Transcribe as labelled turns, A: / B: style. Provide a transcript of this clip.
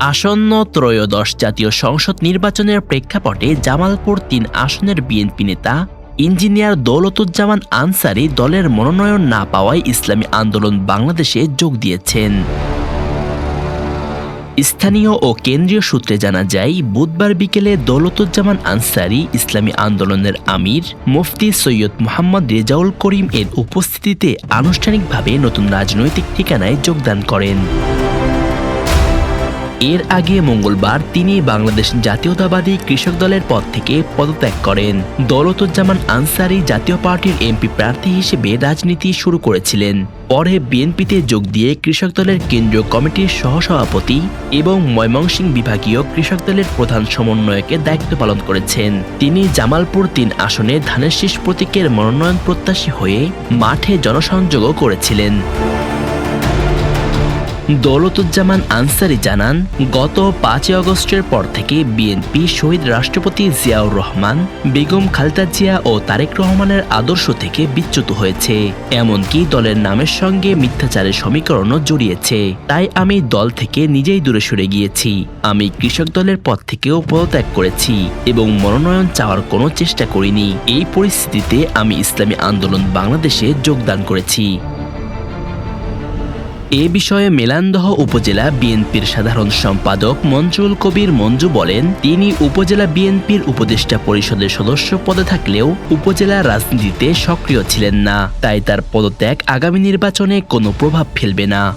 A: আসন্ন ত্রয়োদশ জাতীয় সংসদ নির্বাচনের প্রেক্ষাপটে জামালপুর তিন আসনের বিএনপি নেতা, ইঞ্জিনিয়ার দৌলতুজ্জামান আনসারি দলের মনোনয়ন না পাওয়ায় ইসলামী আন্দোলন বাংলাদেশে যোগ দিয়েছেন। স্থানীয় ও কেন্দ্রীয় সূত্রে জানা যায়, বুধবার বিকেলে দৌলতুজ্জামান আনসারি, ইসলামী আন্দোলনের আমির মুফতি সৈয়দ মোহাম্মদ রেজাউল করিম এর উপস্থিতিতে আনুষ্ঠানিকভাবে নতুন রাজনৈতিক ঠিকানায় যোগদান করেন। এর আগে মঙ্গলবার তিনি বাংলাদেশ জাতীয়তাবাদী কৃষক দলের পদ থেকে পদত্যাগ করেন। দৌলতুজ্জামান আনসারি জাতীয় পার্টির এমপি প্রার্থী হিসেবে রাজনীতি শুরু করেছিলেন। পরে বিএনপিতে যোগ দিয়ে কৃষক দলের কেন্দ্রীয় কমিটির সহসভাপতি এবং ময়মনসিংহ বিভাগীয় কৃষক দলের প্রধান সমন্বয়কের দায়িত্ব পালন করেছেন। তিনি জামালপুর তিন আসনে ধানের শীষ প্রতীকের মনোনয়ন প্রত্যাশী হয়ে মাঠে জনসংযোগও করেছিলেন। দৌলতুজ্জামান আনসারি জানান, গত পাঁচই আগস্টের পর থেকে বিএনপি শহীদ রাষ্ট্রপতি জিয়াউর রহমান, বেগম খালেদা জিয়া ও তারেক রহমানের আদর্শ থেকে বিচ্যুত হয়েছে। এমনকি দলের নামের সঙ্গে মিথ্যাচারের সমীকরণও জড়িয়েছে। তাই আমি দল থেকে নিজেই দূরে সরে গিয়েছি। আমি কৃষক দলের পদ থেকেও পদত্যাগ করেছি এবং মনোনয়ন চাওয়ার কোনো চেষ্টা করিনি। এই পরিস্থিতিতে আমি ইসলামী আন্দোলন বাংলাদেশে যোগদান করেছি। এ বিষয়ে মেলান্দহ উপজেলা বিএনপির সাধারণ সম্পাদক মঞ্জুল কবির মঞ্জু বলেন, তিনি উপজেলা বিএনপির উপদেষ্টা পরিষদের সদস্য পদে থাকলেও উপজেলা রাজনীতিতে সক্রিয় ছিলেন না। তাই তার পদত্যাগ আগামী নির্বাচনে কোনো প্রভাব ফেলবে না।